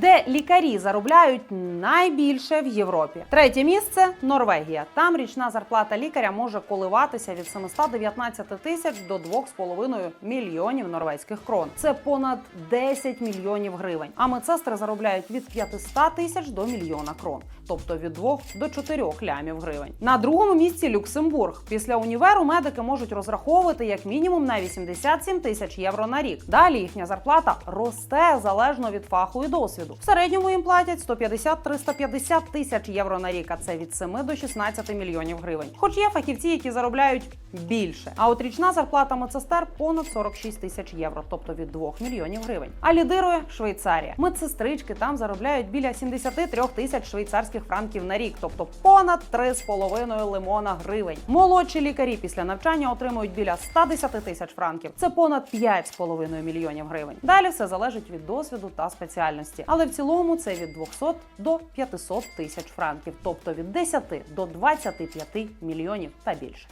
де лікарі заробляють найбільше в Європі. Третє місце Норвегія. Там річна зарплата лікаря може коливатися від 719 тисяч до 2,5 мільйонів норвезьких крон. Це понад 10 мільйонів гривень. А медсестри заробляють від 500 тисяч до мільйона крон, тобто від 2 до 4 лямів гривень. На другому місці Люксембург. Після універу медики можуть розраховувати як мінімум на 87 тисяч євро на рік. Далі їхня зарплата росте залежно від фаху і досвіду. В середньому їм платять 150-350 тисяч євро на рік, а це від 7 до 16 мільйонів гривень. Хоч є фахівці, які заробляють більше. А от річна зарплата медсестер понад 46 тисяч євро, тобто від 2 мільйонів гривень. А лідирує Швейцарія. Медсестрички там заробляють біля 73 тисяч швейцарських франків на рік, тобто понад 3,5 лимона гривень. Молодші лікарі після навчання отримують біля 110 тисяч франків. Це понад 5,5 мільйонів гривень. Далі все залежить від досвіду та спеціальності, але в цілому це від 200 до 500 тисяч франків, тобто від 10 до 25 мільйонів та більше.